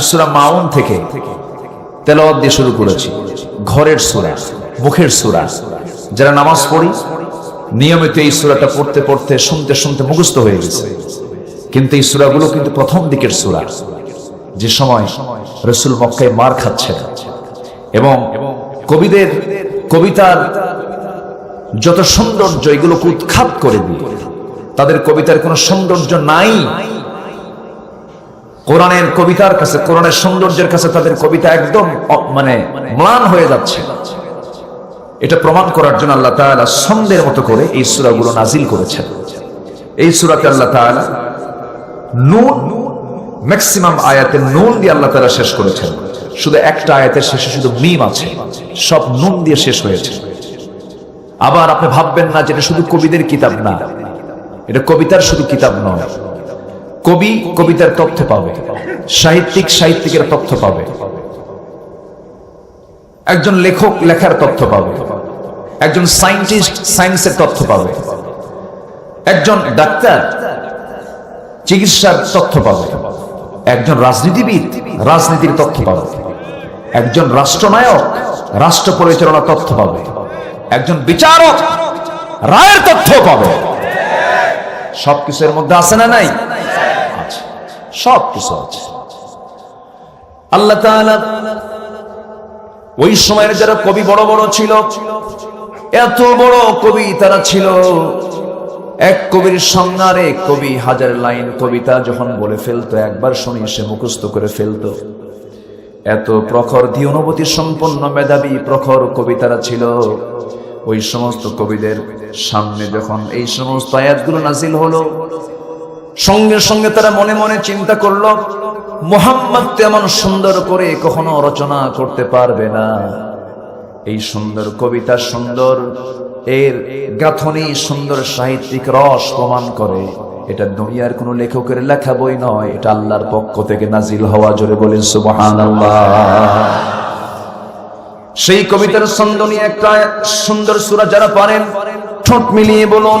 আমি সুরা মাউন থেকে তেলাওয়াত দিয়ে শুরু করেছি। ঘরের সুরা, মুখের সুরা। যারা নামাজ পড়ি, নিয়মিত এই সুরাটা পড়তে পড়তে, শুনতে শুনতে মুখস্থ হয়ে গেছে। কিন্তু এই সুরাগুলো কিন্তু প্রথম দিকের সুরা, যে সময় রসুল মক্কায় মার খাচ্ছে এবং কবিদের, কবিতার যত সৌন্দর্য এগুলোকে উৎখাত করে দিয়ে, তাদের কবিতার কোনো সৌন্দর্য নাই। কোরআনের কবিতার কাছে, কোরআনের সৌন্দর্যের কাছে তাদের কবিতা একদম মানে ম্লান হয়ে যাচ্ছে। এটা প্রমাণ করার জন্য আল্লাহ তাআলা ছন্দের মতো করে এই সূরাগুলো নাজিল করেছেন। এই সূরাতে আল্লাহ তাআলা নুন, ম্যাক্সিমাম আয়াতে নুন দিয়ে আল্লাহ তাআলা শেষ করেছেন। শুধু একটা আয়াতের শেষে শুধু মিম আছে, সব নুন দিয়ে শেষ হয়েছে। আবার আপনি ভাববেন না যেটা শুধু কবিদের কিতাব না, এটা কবিতার শুধু কিতাব নয়। কবি কবিতার তথ্য পাবে, সাহিত্যিক সাহিত্যিকের তথ্য পাবে, একজন লেখক লেখার তথ্য পাবে, একজন সায়েন্টিস্ট সায়েন্সের তথ্য পাবে, একজন ডাক্তার চিকিৎসার তথ্য পাবে, একজন রাজনীতিবিদ রাজনীতির তথ্য পাবে, একজন রাষ্ট্রনায়ক রাষ্ট্র পরিচালনার তথ্য পাবে, একজন বিচারক রায়ের তথ্য পাবে। সবকিছুর মধ্যে আছে না নাই? সব কিছু আছে। আল্লাহ ওই সময়ের যারা কবি বড় বড় ছিল, এত বড় কবি তারা ছিল। এক কবির সামনারে কবি হাজার লাইন কবিতা যখন বলে ফেলতো, একবার শুনি সে মুখস্থ করে ফেলতো। এত প্রখর ধীনবতী সম্পন্ন মেধাবী প্রখর কবিতারা ছিল। ওই সমস্ত কবিদের সামনে যখন এই সমস্ত আয়াতগুলো নাজিল হলো সঙ্গে সঙ্গে তারা মনে মনে চিন্তা করল, মোহাম্মদ তেমন সুন্দর করে কখনো রচনা করতে পারবে না। এই সুন্দর কবিতা সুন্দর, এর গাঁথনি সুন্দর সাহিত্যিক রস প্রমাণ করে। এটা দুনিয়ার কোন লেখকের লেখা বই নয়, এটা আল্লাহর পক্ষ থেকে নাজিল হওয়া। জোরে বলেন, সুবহানাল্লাহ। সেই কবিতার ছন্দ নিয়ে একটা সুন্দর সূরা যারা পারেন, ঠোঁট মিলিয়ে বলুন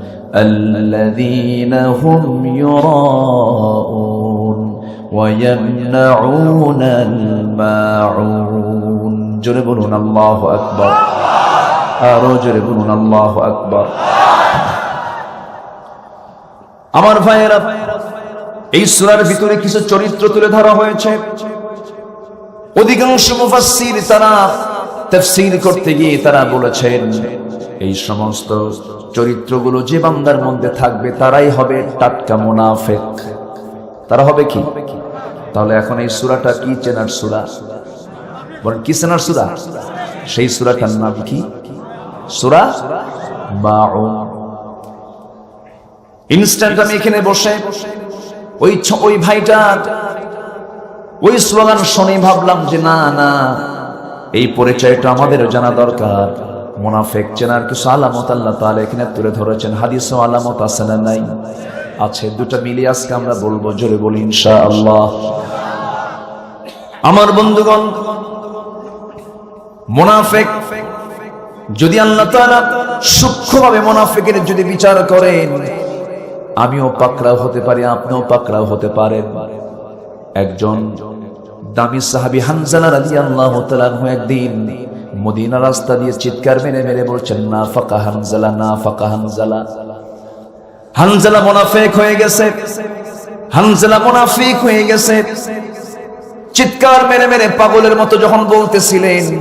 الذين هم يراءون ويمنعون الماعون جربون الله أكبر আরো জোরে বলুন আল্লাহ আকবর আমার ভাইয়েরা এই সূরার ভিতরে কিছু চরিত্র তুলে ধরা হয়েছে অধিকাংশ মুফাসসির তারা তাফসীর করতে গিয়ে তারা বলেছেন এই সমস্ত চরিত্রগুলো যে বান্দার মধ্যে থাকবে, তারাই হবে টাটকা মুনাফিক। তারা হবে কি? তাহলে এখন এই সুরাটা কি চেনার সূরা? বলেন, কি চেনার সূরা? সেই সূরাটার নাম কি? সূরা মাউন ইনস্ট্যান্ট আমি এখানে বসে ওই ওই ভাইটা ওই স্লোগান শুনে ভাবলাম যে না না, এই পরিচয়টা আমাদের জানা দরকার। মোনাফেক চেনার কিছু আলামত আল্লাহ তাহলে এখানে তুলে ধরেছেন। হাদিস আলামত আছে না নাই? আছে, দুটা মিলিয়ে আজকে আমরা বলব, জোরে বলি ইনশা আল্লাহ আমার বন্ধুগণ, মোনাফেক যদি আল্লাহ তাআলা সূক্ষ্মভাবে মোনাফেকের যদি বিচার করেন, আমিও পাকড়াও হতে পারি, আপনিও পাকড়াও হতে পারেন। একজন দামি সাহাবি রাদিয়াল্লাহু তাআলা আনহু একদিন মদিনা রাস্তা দিয়ে চিৎকার মেরে মেরে বলছেন না ফাকা হানজালা না ফাকা হানজালা। হানজালা মুনাফিক হয়ে গেছে। হানজালা মুনাফিক হয়ে গেছে। চিৎকার মেরে মেরে পাগলের মতো যখন বলতেছিলেন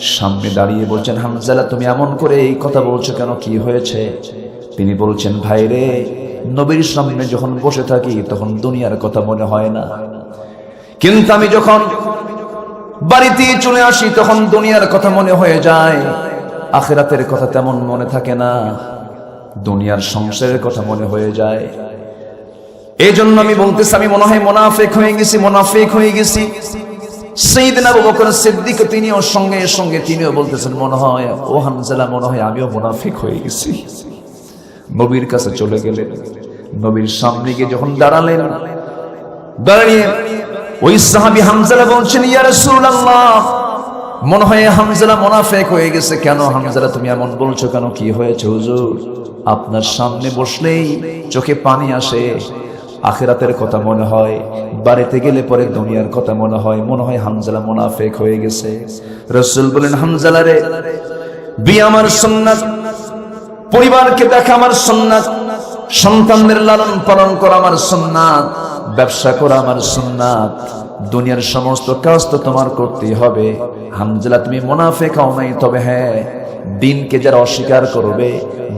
সামনে দাঁড়িয়ে বলছেন হামজালা তুমি এমন করে এই কথা বলছো কেন? কি হয়েছে? তিনি বলছেন, ভাইরে, নবীর সামনে যখন বসে থাকি, তখন দুনিয়ার কথা মনে হয় না। কিন্তু আমি যখন বাড়িতে চলে আসি, তখন দুনিয়ার কথা মনে হয়ে যায়, আখেরাতের কথা তেমন মনে থাকে না, দুনিয়ার সংসারের কথা মনে হয়ে যায়। এই জন্য আমি বলতেছি, আমি মনে হয় মোনাফেক হয়ে গেছি, মোনাফেক হয়ে গেছি। সেইদিন আবু বকর সিদ্দিক তিনিও সঙ্গে সঙ্গে তিনিও বলতেছেন, মনে হয়, ও হামজালা, মনে হয় আমিও মোনাফিক হয়ে গেছি। নবীর কাছে চলে গেলেন, নবীর সামনে গিয়ে যখন দাঁড়ালেন, দাঁড়িয়ে ওই সাহাবি হামজালা বলছেন, ইয়া রাসূলুল্লাহ, মনে হয় হামজালা মোনাফেক হয়ে গেছে। কেন হামজালা, তুমি এমন বলছো কেন? কি হয়েছে হুজুর? আপনার সামনে বসলেই চোখে পানি আসে। আখেরাতের কথা মনে হয়, বাড়িতে গেলে পরে দুনিয়ার কথা মনে হয়। মনে হয় হামজালা মোনাফেক হয়ে গেছে। রসুল বলেন, হামজালা রে বিয়ে আমার সুন্নাত, পরিবারকে দেখা আমার সুন্নাত, সন্তানদের লালন পালন করা আমার সুন্নাত। ব্যবসা করা আমার সুন্নাত। দুনিয়ার সমস্ত কাজ তো তোমার করতেই হবে। হামজালা, তুমি মুনাফেক খাও নাই, তবে হ্যাঁ দিনকে যারা অস্বীকার করবে,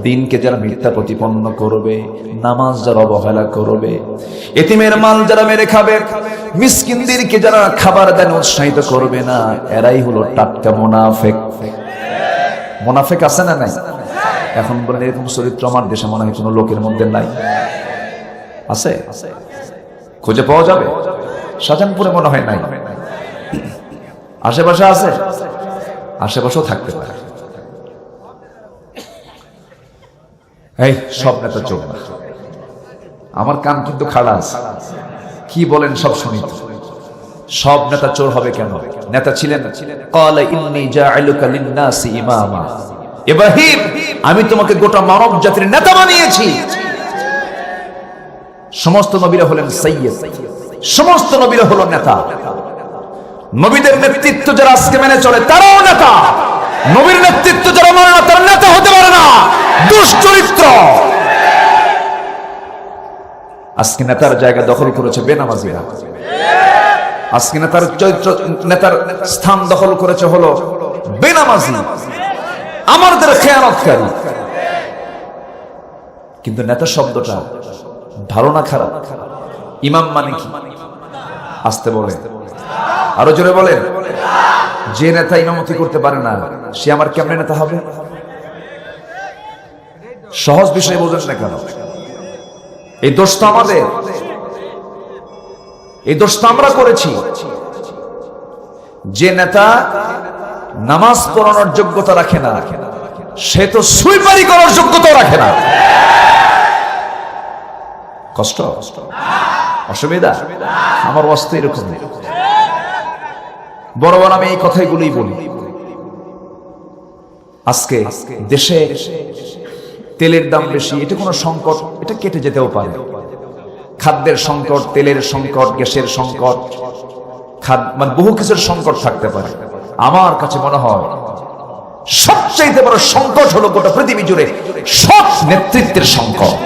দিনকে যারা মিথ্যা প্রতিপন্ন করবে, নামাজ যারা অবহেলা করবে, এতিমের মাল যারা মেরে খাবে, মিসকিনদেরকে যারা খাবার দেন উৎসাহিত করবে না, এরাই হলো টাটকা মুনাফেক। মুনাফেক আছে না নাই? এখন বলেন এরকম চরিত্র আমার দেশে মনে হয় কোনো লোকের মধ্যে নাই। আছে? খুঁজে পাওয়া যাবে? শাহজাহানপুরে মনে হয় নাই। আশেপাশে আছে? আশেপাশেও থাকতে পারে। এই, সব নেতা চোখ না। আমার কান কিন্তু খাড়া আছে। কি বলেন সব শুনি। সব নেতা চোর হবে কেন? নেতা ছিলেন? আমি তোমাকে গোটা মানব জাতির নেতা বানিয়েছি। সমস্ত নবীরা হলেন সৈয়দ সমস্ত নবীরা হলো নেতা। নবীদের নেতৃত্ব যারা আজকে মেনে চলে, তারাও নেতা। নবীর নেতৃত্ব যারা মানে না, তারা নেতা হতে পারে না। দুশ্চরিত্র। আজকে নেতার জায়গা দখল করেছে বেনামাজিরা। আজকে নেতার চরিত্র, নেতার স্থান দখল করেছে হলো বেনামাজি। আমাদের খেয়ানতকারী। কিন্তু নেতা শব্দটা না খারাপ। ইমাম মানে কি? আসতে বলে আরও জোরে বলে যে নেতা ইমামতি করতে পারে না, সে আমার কেমনে নেতা হবে? সহজ বিষয় বোঝেন না কেন? এই দোষ তো আমাদের। এই দোষ তো আমরা করেছি। যে নেতা নামাজ পড়ানোর যোগ্যতা রাখে না, সে তো সুইপারি করার যোগ্যতাও রাখে না। কষ্ট? অসুবিধা? আমার অবস্থা এরকম বড় বড় আমি এই কথাগুলোই বলি। আজকে দেশে তেলের দাম বেশি, এটা কোনো সংকট, এটা কেটে যেতেও পারে। খাদ্যের সংকট, তেলের সংকট, গ্যাসের সংকট মানে বহু কিছুর সংকট থাকতে পারে। আমার কাছে মনে হয় সবচাইতে বড় সংকট হলো গোটা পৃথিবী জুড়ে সব নেতৃত্বের সংকট।